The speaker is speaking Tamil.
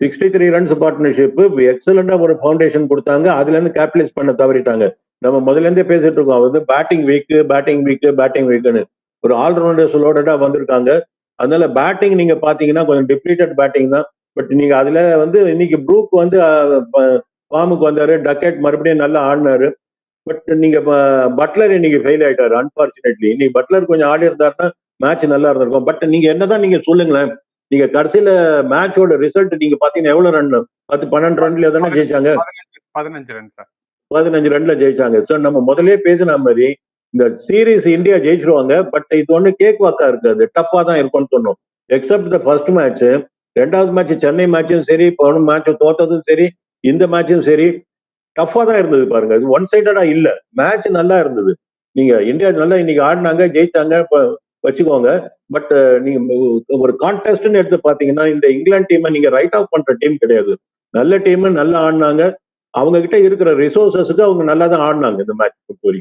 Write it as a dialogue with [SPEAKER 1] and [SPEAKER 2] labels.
[SPEAKER 1] சிக்ஸ்டி த்ரீ ரன்ஸ் பார்ட்னர்ஷிப் எக்ஸலண்டா ஒரு ஃபவுண்டேஷன் கொடுத்தாங்க. அதுல இருந்து கேபிடலைஸ் பண்ண தவறிட்டாங்க. நம்ம முதல்ல இருந்தே பேசிட்டு இருக்கோம். வந்து batting weak batting weak batting வீக்னு ஒரு ஆல்ரவுண்டர்ஸ் லோடடா வந்திருக்காங்க. அதனால பேட்டிங் நீங்க பாத்தீங்கன்னா கொஞ்சம் டிப்ளீட்டட் பேட்டிங் தான். பட் நீங்க அதுல வந்து இன்னைக்கு ப்ரூக் வந்து ஃபார்முக்கு வந்தாரு. டக்கெட் மறுபடியும் நல்லா ஆடினாரு. பட் நீங்க பட்லர் இன்னைக்கு ஃபெயில் ஆயிட்டாரு அன்பார்ச்சுனேட்லி இன்னைக்கு பட்லர் கொஞ்சம் ஆடி இருந்தாருன்னா மேட்ச் நல்லா இருந்திருக்கும். பட் நீங்க என்னதான் நீங்க சொல்லுங்களேன். நீங்க கடைசியில மேட்சோட ரிசல்ட் நீங்க பாத்தீங்கன்னா எவ்வளவு ரன் பத்து பன்னெண்டு ரன்ல தானே ஜெயிச்சாங்க?
[SPEAKER 2] பதினஞ்சு ரன் சார்
[SPEAKER 1] பதினஞ்சு ரன்ல ஜெயிச்சாங்க. ஸோ நம்ம முதலே பேசின மாதிரி இந்த சீரீஸ் இந்தியா ஜெயிச்சிருவாங்க. பட் இது ஒண்ணு கேக் வாக்கா இருக்காது. டஃபா தான் இருக்கும்னு சொன்னோம். எக்ஸப்ட் த ஃபர்ஸ்ட் மேட்ச் ரெண்டாவது மேட்ச் சென்னை மேட்சும் சரி போன மேட்ச் தோத்ததும் சரி இந்த மேட்சும் சரி டஃபா தான் இருந்தது பாருங்க. இது ஒன் சைடடா இல்ல. மேட்ச் நல்லா இருந்தது. நீங்க இந்தியா நல்லா இன்னைக்கு ஆடினாங்க ஜெயிச்சாங்க இப்ப வச்சுக்கோங்க. பட் நீங்க ஒரு கான்டெஸ்ட்னு எடுத்து பாத்தீங்கன்னா இந்த இங்கிலாந்து டீமை நீங்க ரைட் ஆஃப் பண்ற டீம் கிடையாது. நல்ல டீம் நல்லா ஆடினாங்க. அவங்க கிட்ட இருக்கிற ரிசோர்சஸுக்கு அவங்க நல்லா தான் ஆடினாங்க இந்த மேட்ச் பொறுத்த வரைக்கும்